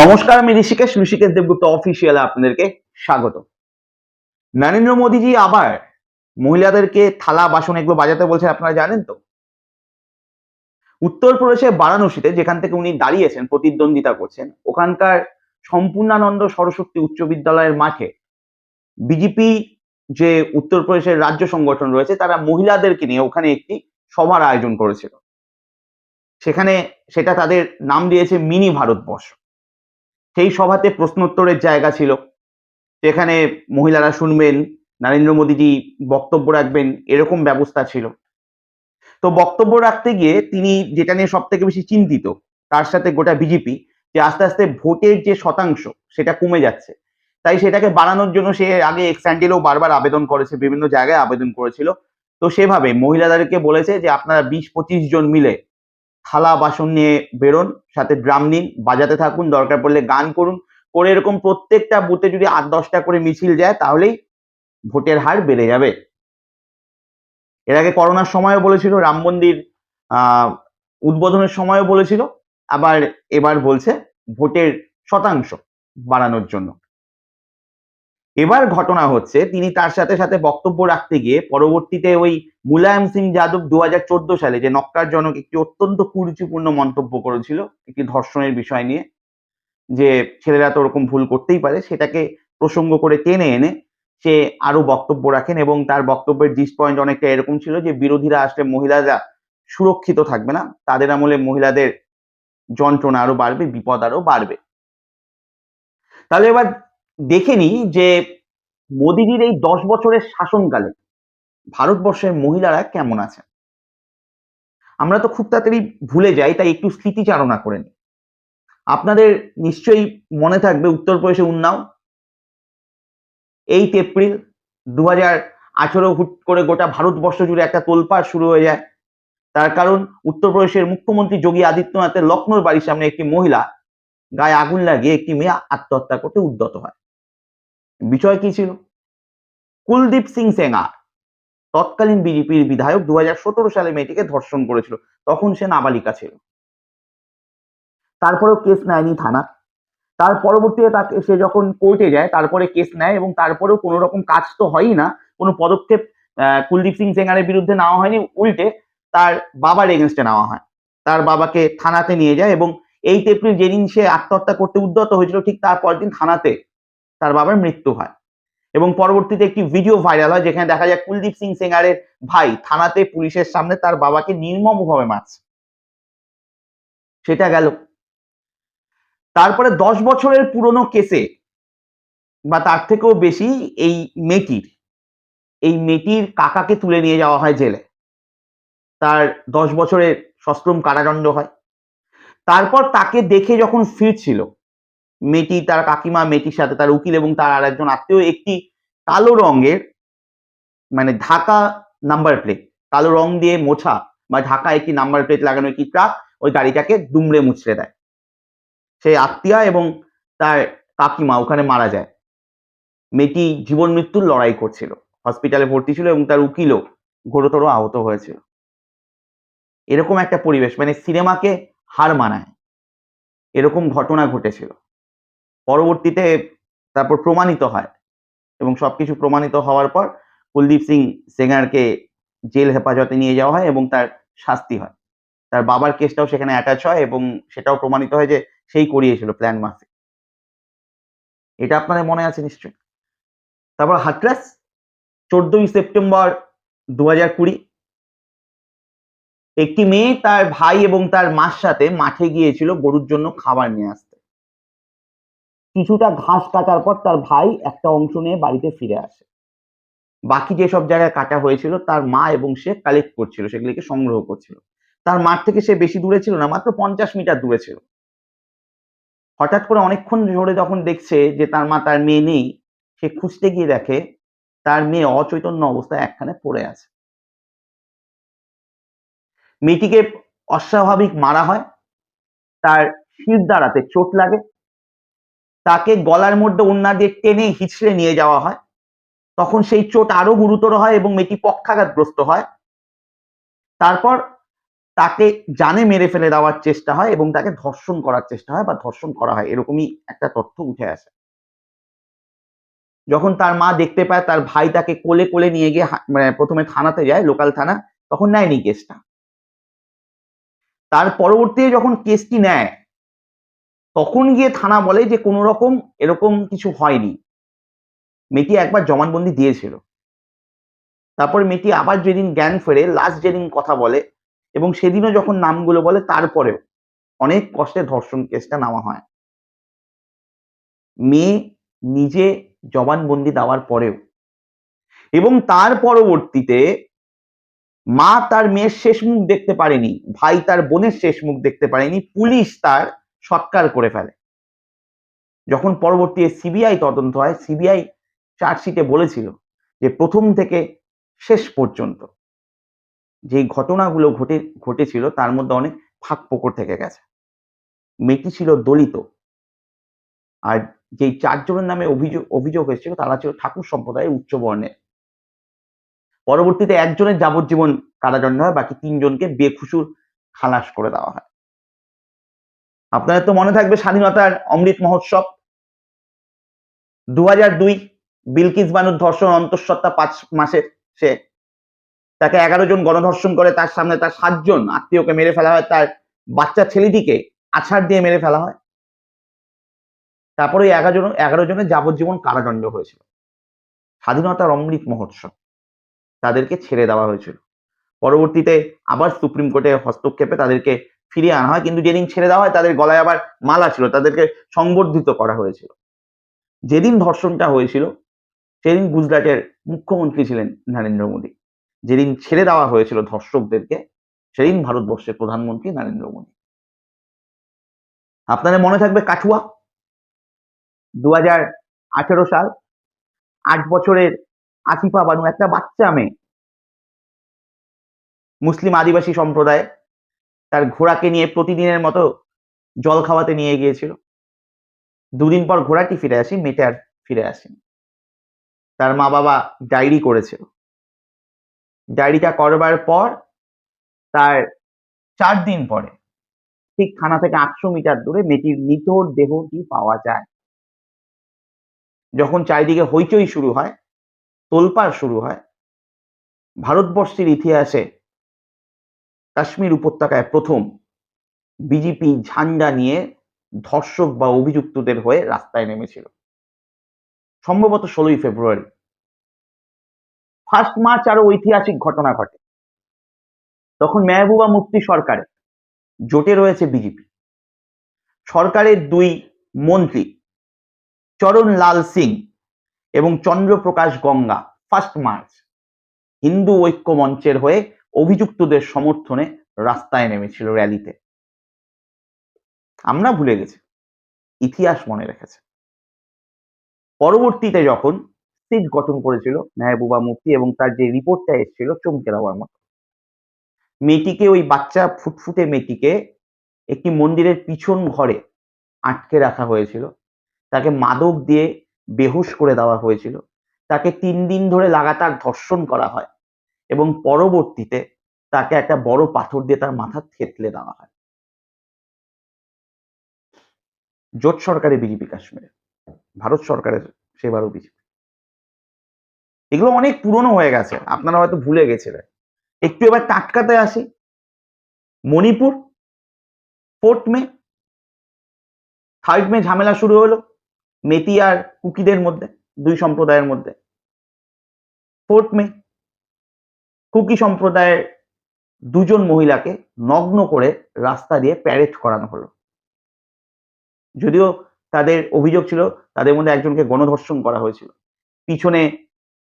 নমস্কার, আমি ঋষিকেশ ঋষিকেশ দেবগুপ্ত অফিসিয়ালে আপনাদেরকে স্বাগত নরেন্দ্র মোদীজি আবার মহিলাদেরকে থালা, বাসন এগুলো বাজাতে বলছেন, আপনারা জানেন তো? উত্তরপ্রদেশে বারাণসীতে যেখান থেকে উনি দাঁড়িয়েছেন, প্রতিদ্বন্দ্বিতা করছেন, ওখানকার সম্পূর্ণানন্দ সরস্বতী উচ্চ বিদ্যালয়ের মাঠে বিজেপি যে উত্তরপ্রদেশের রাজ্য সংগঠন রয়েছে, তারা মহিলাদেরকে নিয়ে ওখানে একটি সভার আয়োজন করেছিল। সেখানে সেটা তাদের নাম দিয়েছে মিনি ভারতবর্ষ। সেই সভাতে প্রশ্নোত্তরের জায়গা ছিল। সেখানে মহিলারা শুনবেন, নরেন্দ্র মোদীজি বক্তব্য রাখবেন, এরকম ব্যবস্থা ছিল। তো বক্তব্য রাখতে গিয়ে তিনি যেটা নিয়ে সব থেকে বেশি চিন্তিত, তার সাথে গোটা বিজেপি, যে আস্তে আস্তে ভোটের যে শতাংশ, সেটা কমে যাচ্ছে। তাই সেটাকে বাড়ানোর জন্য সে আগে এক্সট্যান্ডেলেও বারবার আবেদন করেছে, বিভিন্ন জায়গায় আবেদন করেছিল। তো সেভাবে মহিলাদেরকে বলেছে যে আপনারা বিশ পঁচিশ জন মিলে থালা, বাসন নিয়ে বেরোন, সাথে ড্রাম নিন, বাজাতে থাকুন, দরকার পড়লে গান করুন। করে এরকম প্রত্যেকটা বুথে যদি আট দশটা করে মিছিল যায়, তাহলেই ভোটের হার বেড়ে যাবে। এর আগে করোনার সময়ও বলেছিল, রাম মন্দির উদ্বোধনের সময়ও বলেছিল, আবার এবার বলছে ভোটের শতাংশ বাড়ানোর জন্য। এবার ঘটনা হচ্ছে, তিনি তার সাথে সাথে বক্তব্য রাখতে গিয়ে পরবর্তীতে ওই মুলায়ম সিং যাদব দুহাজার চোদ্দ সালে যে নক্কারজনক একটি অত্যন্ত কুরুচিপূর্ণ মন্তব্য করেছিল, একটি ধর্ষণের বিষয় নিয়ে, যে ছেলেরা তো ওরকম ভুল করতেই পারে, সেটাকে প্রসঙ্গ করে টেনে এনে সে আরও বক্তব্য রাখেন এবং তার বক্তব্যের ডিস পয়েন্ট অনেকটা এরকম ছিল যে বিরোধীরা আসলে মহিলারা সুরক্ষিত থাকবে না, তাদের আমলে মহিলাদের যন্ত্রণা আরও বাড়বে, বিপদ আরও বাড়বে। তাহলে এবার দেখে নিই যে মোদিজির এই দশ বছরের শাসনকালে ভারতবর্ষের মহিলারা কেমন আছে আমরা তো খুব তাড়াতাড়ি ভুলে যাই, তাই একটু স্মৃতিচারণা করে নিই। আপনাদের নিশ্চয়ই মনে থাকবে উত্তরপ্রদেশে উন্নাও। এইট এপ্রিল দু হাজার আঠেরো হুট করে গোটা ভারতবর্ষ জুড়ে একটা তোলপাড় শুরু হয়ে যায়। তার কারণ উত্তরপ্রদেশের মুখ্যমন্ত্রী যোগী আদিত্যনাথের লক্ষ্ণৌর বাড়ির সামনে একটি মহিলা গায়ে আগুন লাগিয়ে একটি মেয়ে আত্মহত্যা করতে উদ্যত হয়। বিষয় কি ছিল? কুলদীপ সিং সেঙ্গার তৎকালীন বিজেপির বিধায়ক দু হাজার সতেরো সালে মেয়েটিকে ধর্ষণ করেছিল। তখন সে নাবালিকা ছিল। তারপরেও কেস নেয়নি থানা। তার পরবর্তীতে তাকে সে যখন কোর্টে যায়, তারপরে কেস নেয় এবং তারপরেও কোনো রকম কাজ তো হয়ই না। কোনো পদক্ষেপ কুলদীপ সিং সেঙ্গারের বিরুদ্ধে নেওয়া হয়নি। উল্টে তার বাবার এগেনস্টে নেওয়া হয়। তার বাবাকে থানাতে নিয়ে যায় এবং এইট এপ্রিল যেদিন সে আত্মহত্যা করতে উদ্যত হয়েছিল, ঠিক তার পরের দিন থানাতে তার বাবার মৃত্যু হয়। এবং পরবর্তীতে একটি ভিডিও ভাইরাল হয় যেখানে দেখা যায় কুলদীপ সিং সেঙ্গারের ভাই থানাতে পুলিশের সামনে তার বাবাকে নির্মমভাবে মারছে। সেটা গেল। তারপরে দশ বছরের পুরনো কেসে বা তার থেকেও বেশি এই মেয়েটির এই মেয়েটির কাকাকে তুলে নিয়ে যাওয়া হয় জেলে। তার দশ বছরের সশ্রম কারাদণ্ড হয়। তারপর তাকে দেখে যখন ফিরছিল মেয়েটি তার কাকিমা মেয়েটির সাথে তার উকিল এবং তার আর একজন আত্মীয় একটি কালো রঙের মানে ঢাকা নাম্বার প্লেট কালো রং দিয়ে মোছা বা ঢাকা একটি নাম্বার প্লেট লাগানো একটি ট্রাক ওই গাড়িটাকে দুমড়ে মুচড়ে দেয়। সেই আত্মীয়া এবং তার কাকিমা ওখানে মারা যায়। মেয়েটি জীবন মৃত্যুর লড়াই করছিল হসপিটালে ভর্তি ছিল এবং তার উকিলও ঘোরতর আহত হয়েছিল। এরকম একটা পরিবেশ মানে সিনেমাকে হার মানায়। এরকম ঘটনা ঘটেছিল। পরবর্তীতে তারপর প্রমাণিত হয় এবং সবকিছু প্রমাণিত হওয়ার পর কুলদীপ সিং সেঙ্গারকে জেল হেফাজতে নিয়ে যাওয়া হয় এবং তার শাস্তি হয়। তার বাবার কেসটাও সেখানে অ্যাটাচ হয় এবং সেটাও প্রমাণিত হয় যে সেই করিয়েছিল প্ল্যান মাফিক। এটা আপনাদের মনে আছে নিশ্চয়ই? তারপর হাটরাস চোদ্দই সেপ্টেম্বর দু হাজার কুড়ি। একটি মেয়ে তার ভাই এবং তার মার সাথে মাঠে গিয়েছিল গরুর জন্য খাবার নিয়ে আসতে। কিছুটা ঘাস কাটার পর তার ভাই একটা অংশ নিয়ে বাড়িতে ফিরে আসে। বাকি যেসব জায়গায় কাটা হয়েছিল, তার মা এবং সে কালেক্ট করছিল, সেগুলিকে সংগ্রহ করছিল। তার মাঠ থেকে সে বেশি দূরে ছিল না, মাত্র পঞ্চাশ মিটার দূরে ছিল। হঠাৎ করে অনেকক্ষণ ধরে যখন দেখছে যে তার মা তার মেয়ে নেই, সে খুঁজতে গিয়ে দেখে তার মেয়ে অচৈতন্য অবস্থায় একখানে পড়ে আছে। মেয়েটিকে অস্বাভাবিক মারা হয়, তার শির দ্বারাতে চোট লাগে তাকে গলার মধ্যে ওন্না দিয়ে টেনে হিচড়ে নিয়ে যাওয়া হয়। তখন সেই চোট আরও গুরুতর হয় এবং মেয়েটি পক্ষাঘাতগ্রস্ত হয়। তারপর তাকে জানে মেরে ফেলে দেওয়ার চেষ্টা হয় এবং তাকে ধর্ষণ করার চেষ্টা হয় বা ধর্ষণ করা হয়, এরকমই একটা তথ্য উঠে আসে। যখন তার মা দেখতে পায়, তার ভাই তাকে কোলে কোলে নিয়ে গিয়ে মানে প্রথমে থানাতে যায়, লোকাল থানা, তখন নেয়নি কেসটা। তার পরবর্তীতে যখন কেসটি নেয় তখন গিয়ে থানা বলে যে কোনো রকম এরকম কিছু হয়নি। মেয়েটি একবার জবানবন্দি দিয়েছিল। তারপর মেয়েটি আবার যেদিন জ্ঞান ফেরে লাস্ট যেদিন কথা বলে এবং সেদিনও যখন নামগুলো বলে, তারপরেও অনেক কষ্টে ধর্ষণ কেসটা নেওয়া হয়। মেয়ে নিজে জবানবন্দি দেওয়ার পরেও এবং তার পরবর্তীতে মা তার মেয়ের শেষ মুখ দেখতে পারেনি, ভাই তার বোনের শেষ মুখ দেখতে পারেনি, পুলিশ তার সৎকার করে ফেলে। যখন পরবর্তীতে সিবিআই তদন্ত হয়, সিবিআই চার্জশিটে বলেছিল যে প্রথম থেকে শেষ পর্যন্ত যে ঘটনাগুলো ঘটে, ঘটেছিল তার মধ্যে অনেক ফাঁক ফোকর থেকে গেছে। মেয়েটি ছিল দলিত। আর যেই চারজনের নামে অভিযোগ অভিযোগ হয়েছিল তারা ছিল ঠাকুর সম্প্রদায়ের উচ্চ বর্ণের। পরবর্তীতে একজনের যাবজ্জীবন কারাদণ্ড হয়, বাকি তিনজনকে বেখুসুর খালাস করে দেওয়া হয়। আপনাদের তো মনে থাকবে স্বাধীনতার অমৃত মহোৎসব। দু দুই বিলকিস বানুর ধর্ষণ অন্তঃসত্ত্বা পাঁচ মাসের সে তাকে এগারো জন গণধর্ষণ করে, তার সামনে তার সাতজন আত্মীয়কে মেরে ফেলা হয়, তার বাচ্চা ছেলেটিকে আছাড় দিয়ে মেরে ফেলা হয়। তারপরে এগারো জন, এগারো জনের যাবজ্জীবন কারাদণ্ড হয়েছিল। স্বাধীনতার অমৃত মহোৎসব তাদেরকে ছেড়ে দেওয়া হয়েছিল। পরবর্তীতে আবার সুপ্রিম কোর্টের হস্তক্ষেপে তাদেরকে ফিরিয়ে আনা হয়। কিন্তু যেদিন ছেড়ে দেওয়া হয়, তাদের গলায় আবার মালা ছিল। তাদেরকে সংবর্ধিত করা হয়েছিল। যেদিন ধর্ষণটা হয়েছিল, সেদিন গুজরাটের মুখ্যমন্ত্রী ছিলেন নরেন্দ্র মোদী। যেদিন ছেড়ে দেওয়া হয়েছিল ধর্ষকদেরকে, সেদিন ভারতবর্ষের প্রধানমন্ত্রী নরেন্দ্র মোদী। আপনাদের মনে থাকবে কাঠুয়া? দু আঠেরো সাল আট বছরের আসিফা বানু, একটা বাচ্চা মেয়ে। মুসলিম আদিবাসী সম্প্রদায় তার ঘোড়াকে নিয়ে প্রতিদিনের মতো জল খাওয়াতে নিয়ে গিয়েছিল। দুদিন পর ঘোড়াটি ফিরে আসি মেয়েটা আর ফিরে আসেনি তার মা বাবা ডায়েরি করেছিল। ডায়েরিটা করবার পর তার চার দিন পরে ঠিক থানা থেকে আটশো মিটার দূরে মেয়েটির নিথর দেহটি পাওয়া যায়। যখন চারিদিকে হইচই শুরু হয়, তোলপাড় শুরু হয়, ভারতবর্ষের ইতিহাসে কাশ্মীর উপত্যকায় প্রথম বিজেপি ঝান্ডা নিয়ে ধর্ষক বা অভিযুক্তদের হয়ে রাস্তায় নেমেছিল। সম্ভবত ষোলোই ফেব্রুয়ারি। ফার্স্ট মার্চ আরও ঐতিহাসিক ঘটনা ঘটে। তখন মেহবুবা মুফতি সরকারে, জোটে রয়েছে বিজেপি সরকারের দুই মন্ত্রী চরণ লাল সিং এবং চন্দ্রপ্রকাশ গঙ্গা, ফার্স্ট মার্চ। হিন্দু ঐক্য মঞ্চের হয়ে অভিযুক্তদের সমর্থনে রাস্তায় নেমেছিল র্যালিতে। আমরা ভুলে গেছি, ইতিহাস মনে রেখেছে। পরবর্তীতে যখন সিট গঠন করেছিল মেহবুবা মুফতি এবং তার যে রিপোর্টটা এসেছিল চমকে দেওয়ার মতো। মেয়েটিকে, ওই বাচ্চা ফুটফুটে মেয়েটিকে একটি মন্দিরের পিছন ঘরে আটকে রাখা হয়েছিল। তাকে মাদক দিয়ে বেহুশ করে দেওয়া হয়েছিল। তাকে তিন দিন ধরে লাগাতার ধর্ষণ করা হয়। এবং পরবর্তীতে তাকে একটা বড় পাথর দিয়ে তার মাথা থেতলে দেওয়া হয়। জোট সরকারে বিজেপি কাশ্মীরে ভারত সরকারের সেবারও বিজেপি। এগুলো অনেক পুরনো হয়ে গেছে, আপনারা হয়তো ভুলে গেছিলেন। একটু এবার টাটকাতে আসি। Manipur, fourth May, third May ঝামেলা শুরু হলো, মেতি আর কুকিদের মধ্যে, দুই সম্প্রদায়ের মধ্যে। ফোর্থ মে কুকি সম্প্রদায়ের দুজন মহিলাকে নগ্ন করে রাস্তা দিয়ে প্যারেড করানো হলো। যদিও তাদের অভিযোগ ছিল, তাদের মধ্যে একজনকে গণধর্ষণ করা হয়েছিল। পিছনে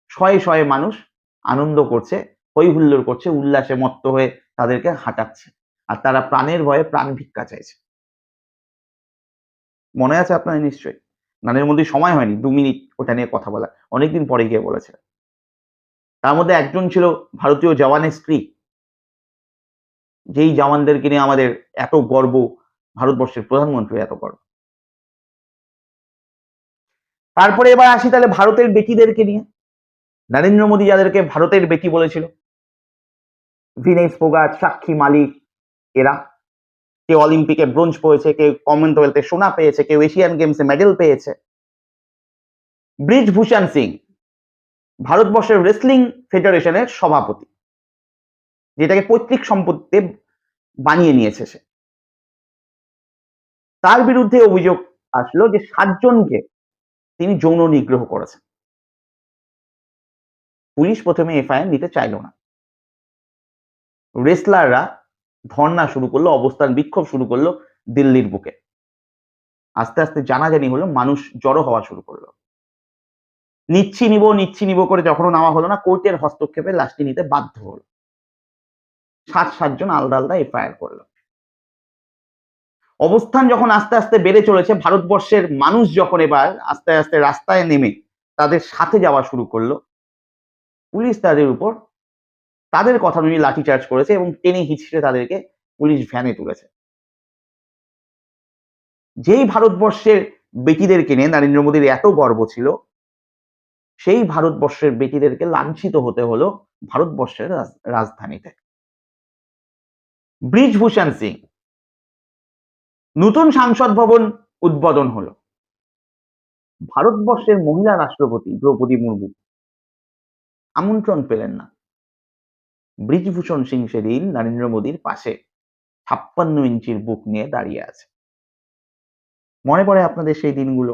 শয়ে শয়ে মানুষ আনন্দ করছে হই হুল্লোড় করছে, উল্লাসে মত্ত হয়ে তাদেরকে হাঁটাচ্ছে। আর তারা প্রাণের ভয়ে প্রাণ ভিক্ষা চাইছে। মনে আছে আপনার নিশ্চয়ই? নানের মধ্যে সময় হয়নি, দু মিনিট ওটা নিয়ে কথা বলা। অনেকদিন পরে গিয়ে বলেছে। তার মধ্যে একজন ছিল ভারতীয় জওয়ানের স্ত্রী। যেই জওয়ানদেরকে নিয়ে আমাদের এত গর্ব, ভারতবর্ষের প্রধানমন্ত্রী এত গর্ব। তারপরে এবার আসি তাহলে ভারতের বেটিদেরকে নিয়ে। নরেন্দ্র মোদী যাদেরকে ভারতের বেটি বলেছিল, ভিনেশ ফোগাট সাক্ষী মালিক এরা। কেউ অলিম্পিকে ব্রোঞ্জ পেয়েছে, কেউ কমনওয়েলথে সোনা পেয়েছে, কেউ এশিয়ান গেমসে মেডেল পেয়েছে। ব্রিজভূষণ সিং ভারতবর্ষের রেসলিং ফেডারেশনের সভাপতি, যেটাকে পৈতৃক সম্পত্তিতে বানিয়ে নিয়েছে সে। তার বিরুদ্ধে অভিযোগ আসলো যে সাতজনকে তিনি যৌন নিগ্রহ করেছেন। পুলিশ প্রথমে এফআইআর নিতে চাইল না। রেসলাররা ধর্ণা শুরু করল, অবস্থান বিক্ষোভ শুরু করল দিল্লির বুকে। আস্তে আস্তে জানাজানি হলো, মানুষ জড়ো হওয়া শুরু করল। নিচ্ছি নিব নিচ্ছি নিব করে যখনও নেওয়া হলো না, কোর্টের হস্তক্ষেপে লাশটি নিতে বাধ্য হলো। সাত সাতজন আলাদা আলাদা এফআইআর করল। অবস্থান যখন আস্তে আস্তে বেড়ে চলেছে, ভারতবর্ষের মানুষ যখন এবার আস্তে আস্তে রাস্তায় নেমে তাদের সাথে যাওয়া শুরু করল, পুলিশ তাদের উপর তাদের কথা অনুযায়ী লাঠিচার্জ করেছে এবং টেনে হিচড়ে তাদেরকে পুলিশ ভ্যানে তুলেছে। যেই ভারতবর্ষের বেটিদেরকে নিয়ে নরেন্দ্র মোদীর এত গর্ব ছিল সেই ভারতবর্ষের বেটিদেরকে লাঞ্ছিত হতে হলো ভারতবর্ষের রাজধানীতে। ব্রিজভূষণ সিং, নতুন সংসদ ভবন উদ্বোধন হলো। ভারতবর্ষের মহিলা রাষ্ট্রপতি দ্রৌপদী মুর্মু, আমন্ত্রণ পেলেন না। ব্রিজভূষণ সিং সেদিন নরেন্দ্র মোদীর পাশে ছাপ্পান্ন ইঞ্চির বুক নিয়ে দাঁড়িয়ে আছে। মনে পড়ে আপনাদের সেই দিনগুলো?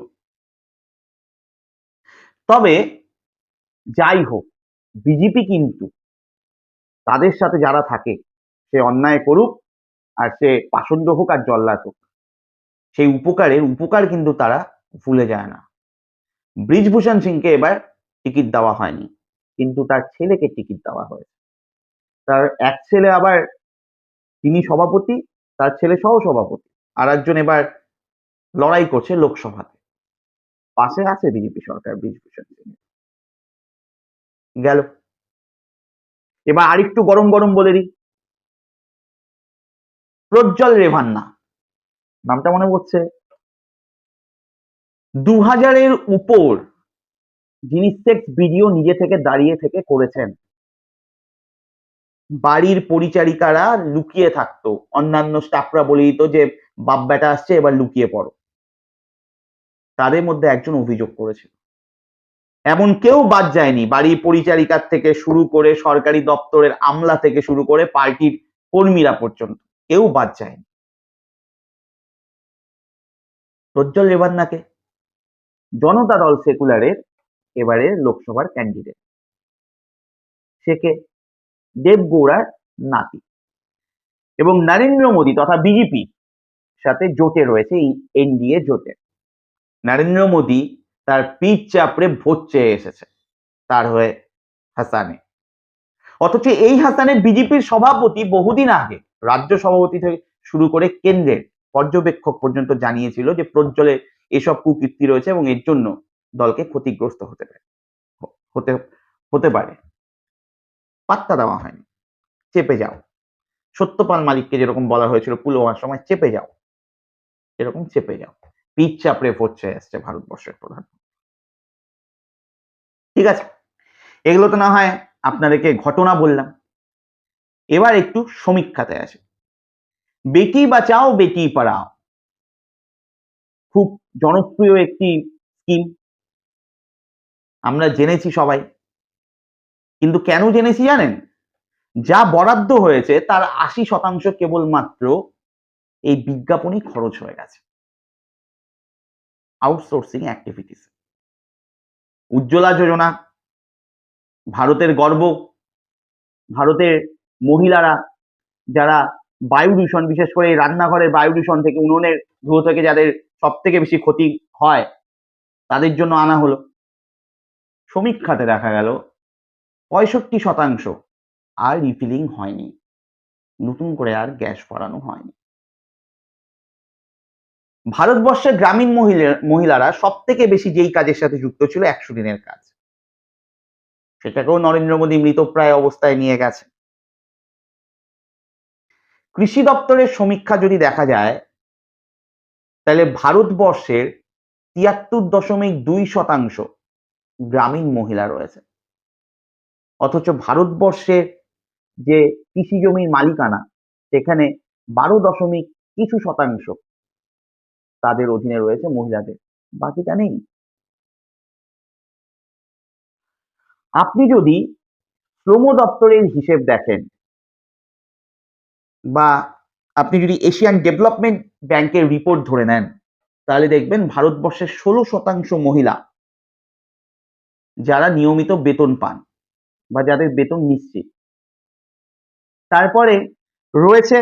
তবে যাই হোক, বিজেপি কিন্তু তাদের সাথে যারা থাকে, সে অন্যায় করুক আর সে পাষণ্ড হোক আর জল্লাদ হোক, সেই উপকারের, উপকার কিন্তু তারা ভুলে যায় না। ব্রিজভূষণ সিংকে এবার টিকিট দেওয়া হয়নি, কিন্তু তার ছেলেকে টিকিট দেওয়া হয়েছে। তার এক ছেলে আবার তিনি সভাপতি, তার ছেলে সহ সভাপতি আর একজন এবার লড়াই করছে লোকসভাতে। পাশে আছে বিজেপি সরকার ব্রিজভূষণ সিং গেল। এবার আরেকটু গরম গরম বলে দিই। প্রজ্জ্বল রেভান্না নামটা মনে পড়ছে? দু হাজারের উপর যিনি সেক্স ভিডিও নিজে থেকে দাঁড়িয়ে থেকে করেছেন, বাড়ির পরিচারিকারা লুকিয়ে থাকতো। অন্যান্য স্টাফরা বলে দিত যে বাপ বেটা আসছে, এবার লুকিয়ে পড়ো। তাদের মধ্যে একজন অভিযোগ করেছিল। এমন কেউ বাদ যায়নি। বাড়ির পরিচারিকার থেকে শুরু করে সরকারি দপ্তরের আমলা থেকে শুরু করে পার্টির কর্মীরা পর্যন্ত কেউ বাদ যায়নি। প্রজ্জ্বল রেবান্নাকে জনতা দল সেকুলারের এবারের লোকসভার ক্যান্ডিডেট সে কে? দেবগৌড়ার নাতি। এবং নরেন্দ্র মোদী তথা বিজেপি সাথে জোটে রয়েছে এই এনডিএ জোটে। নরেন্দ্র মোদী তার পিঠ চাপড়ে ভোট চেয়ে এসেছে, তার হয়ে হাসানে। অথচ এই হাসানে বিজেপির সভাপতি বহুদিন আগে রাজ্য সভাপতি থেকে শুরু করে কেন্দ্রের পর্যবেক্ষক পর্যন্ত জানিয়েছিল যে প্রজ্জ্বলের এসব কুকীর্তি রয়েছে এবং এর জন্য দলকে ক্ষতিগ্রস্ত হতে পারে, হতে হতে পারে। পাত্তা দেওয়া হয়নি, চেপে যাও। সত্যপাল মালিককে যেরকম বলা হয়েছিল পুলওয়ামার সময়, চেপে যাও। এরকম চেপে যাও। পিচ চাপড়ে চেয়ে আসছে ভারতবর্ষের প্রধান। ঠিক আছে? এগুলো তো না হয় আপনাদেরকে ঘটনা বললাম। এবার একটু সমীক্ষাতে আসে। বেটি বাঁচাও, বেটি পড়াও। খুব জনপ্রিয় একটি স্কিম আমরা জেনেছি সবাই। কিন্তু কেন জেনেছি জানেন? যা বরাদ্দ হয়েছে তার আশি শতাংশ কেবলমাত্র এই বিজ্ঞাপনই খরচ হয়ে গেছে। আউটসোর্সিং অ্যাক্টিভিটিস উজ্জ্বলা যোজনা, ভারতের গর্ব, ভারতের মহিলারা যারা বায়ু দূষণ বিশেষ করে রান্নাঘরের বায়ু দূষণ থেকে, উনুনের ধুয়ো থেকে যাদের সব থেকে বেশি ক্ষতি হয়, তাদের জন্য আনা হলো। সমীক্ষাতে দেখা গেল, পঁয়ষট্টি শতাংশ আর রিফিলিং হয়নি। নতুন করে আর গ্যাস ভরানো হয়নি। ভারতবর্ষের গ্রামীণ মহিলা, মহিলারা সব থেকে বেশি যেই কাজের সাথে যুক্ত ছিল একশো দিনের কাজ। সেটাকেও নরেন্দ্র মোদী মৃতপ্রায় অবস্থায় নিয়ে গেছে। কৃষি দপ্তরের সমীক্ষা যদি দেখা যায়, তাহলে ভারতবর্ষের তিয়াত্তর দশমিক দুই শতাংশ গ্রামীণ মহিলা রয়েছে। অথচ ভারতবর্ষের যে কৃষি জমির মালিকানা, সেখানে বারো দশমিক কিছু শতাংশ তাদের অধীনে রয়েছে মহিলাদের। বাকিটা নেই। আপনি যদি শ্রম দপ্তরের হিসেব দেখেন বা আপনি যদি এশিয়ান ডেভেলপমেন্ট ব্যাংকের রিপোর্ট ধরে নেন, তাহলে দেখবেন ভারতবর্ষের ষোলো শতাংশ মহিলা যারা নিয়মিত বেতন পান বা যাদের বেতন নিশ্চিত। তারপরে রয়েছে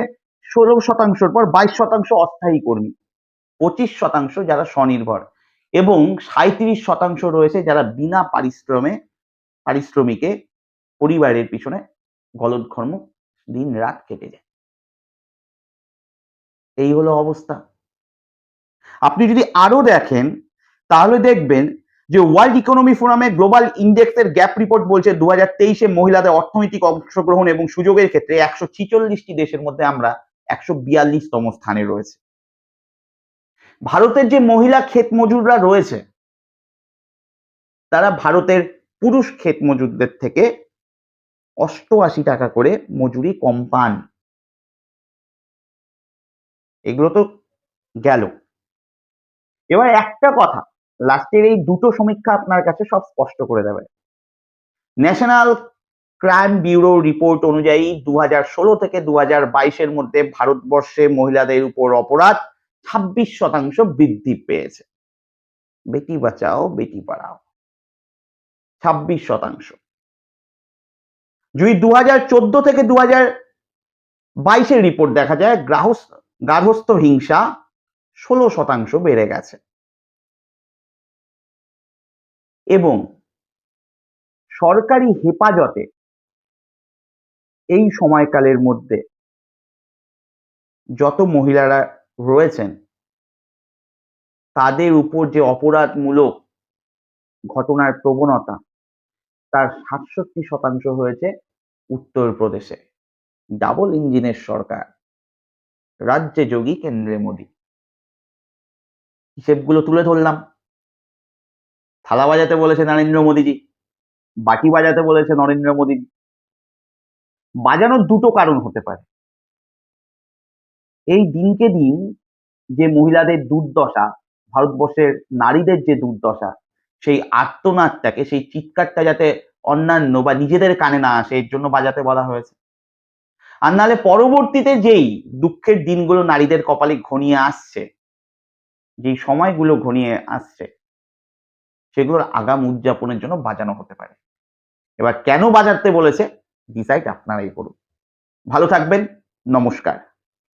ষোলো শতাংশের পর বাইশ শতাংশ অস্থায়ী কর্মী। পঁচিশ শতাংশ যারা স্বনির্ভর এবং সাঁত্রিশ শতাংশ রয়েছে যারা বিনা পারিশ্রমে, পারিশ্রমিকে পরিবারের পিছনে গলদঘর্ম দিন রাত কেটে যায়। এই হলো অবস্থা। আপনি যদি আরও দেখেন, তাহলে দেখবেন যে ওয়ার্ল্ড ইকোনমি ফোরামে গ্লোবাল ইন্ডেক্সের গ্যাপ রিপোর্ট বলছে দু হাজার তেইশে মহিলাদের অর্থনৈতিক অংশগ্রহণ এবং সুযোগের ক্ষেত্রে একশো ছিচল্লিশটি দেশের মধ্যে আমরা একশো বিয়াল্লিশতম স্থানে রয়েছে। ভারতের যে মহিলা ক্ষেত মজুররা রয়েছে, তারা ভারতের পুরুষ ক্ষেত মজুরদের থেকে অষ্টআশি টাকা করে মজুরি কম পান। এগুলো তো গেল। এবার একটা কথা, লাস্টের এই দুটো সমীক্ষা আপনার কাছে সব স্পষ্ট করে দেবে। ন্যাশনাল ক্রাইম ব্যুরো রিপোর্ট অনুযায়ী দু থেকে দু বাইশের মধ্যে ভারতবর্ষে মহিলাদের উপর অপরাধ ছাব্বিশ শতাংশ বৃদ্ধি পেয়েছে। বেটি বাঁচাও, বেটি পড়াও। ছাব্বিশ শতাংশ। যদি দু হাজার চোদ্দ থেকে দু হাজার বাইশের রিপোর্ট দেখা যায়, গ্রাহস্থ, গার্হস্থ হিংসা ষোলো শতাংশ বেড়ে গেছে। এবং সরকারি হেফাজতে এই সময়কালের মধ্যে যত মহিলারা রয়েছেন, তাদের উপর যে অপরাধমূলক ঘটনার প্রবণতা, তার সাতষট্টি শতাংশ হয়েছে উত্তরপ্রদেশে। ডাবল ইঞ্জিনের সরকার, রাজ্যে যোগী, কেন্দ্রে মোদী। হিসেবগুলো তুলে ধরলাম। থালা বাজাতে বলেছে নরেন্দ্র মোদীজি, বাটি বাজাতে বলেছে নরেন্দ্র মোদীজি। বাজানোর দুটো কারণ হতে পারে। এই দিনকে দিন যে মহিলাদের দুর্দশা, ভারতবর্ষের নারীদের যে দুর্দশা, সেই আর্তনাদটাকে, সেই চিৎকারটা যাতে অন্যান্য বা নিজেদের কানে না আসে, এর জন্য বাজাতে বলা হয়েছে। আর নাহলে পরবর্তীতে যেই দুঃখের দিনগুলো নারীদের কপালে ঘনিয়ে আসছে, যেই সময়গুলো ঘনিয়ে আসছে, সেগুলোর আগাম উদযাপনের জন্য বাজানো হতে পারে। এবার কেন বাজাতে বলেছে? ডিসাইড আপনারাই করুন। ভালো থাকবেন, নমস্কার।